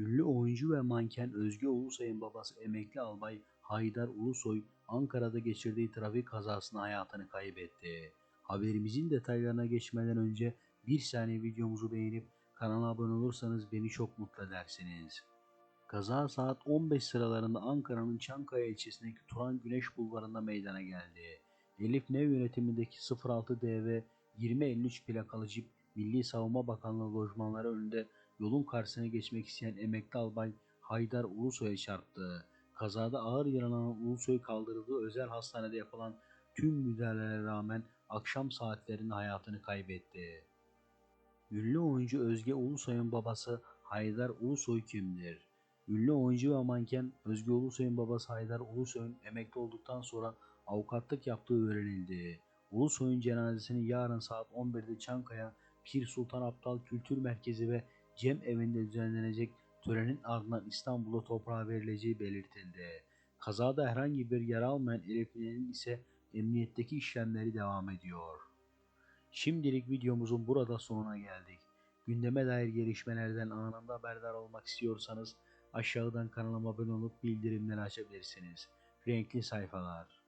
Ünlü oyuncu ve manken Özge Ulusoy'un babası emekli albay Haydar Ulusoy Ankara'da geçirdiği trafik kazasında hayatını kaybetti. Haberimizin detaylarına geçmeden önce bir saniye videomuzu beğenip kanala abone olursanız beni çok mutlu edersiniz. Kaza saat 15 sıralarında Ankara'nın Çankaya ilçesindeki Turan Güneş Bulvarı'nda meydana geldi. Elif Nev yönetimindeki 06DV 2053 plakalı jip Milli Savunma Bakanlığı lojmanları önünde yolun karşısına geçmek isteyen emekli albay Haydar Ulusoy'a çarptı. Kazada ağır yaralanan Ulusoy kaldırıldığı özel hastanede yapılan tüm müdahalelere rağmen akşam saatlerinde hayatını kaybetti. Ünlü oyuncu Özge Ulusoy'un babası Haydar Ulusoy kimdir? Ünlü oyuncu ve manken Özge Ulusoy'un babası Haydar Ulusoy'un emekli olduktan sonra avukatlık yaptığı öğrenildi. Ulusoy'un cenazesini yarın saat 11'de Çankaya Pir Sultan Abdal Kültür Merkezi ve Cem Evi'nde düzenlenecek törenin ardından İstanbul'a toprağa verileceği belirtildi. Kazada herhangi bir yara almayan Elif Nine'nin ise emniyetteki işlemleri devam ediyor. Şimdilik videomuzun burada sonuna geldik. Gündeme dair gelişmelerden anında haberdar olmak istiyorsanız aşağıdan kanalıma abone olup bildirimleri açabilirsiniz. Renkli sayfalar.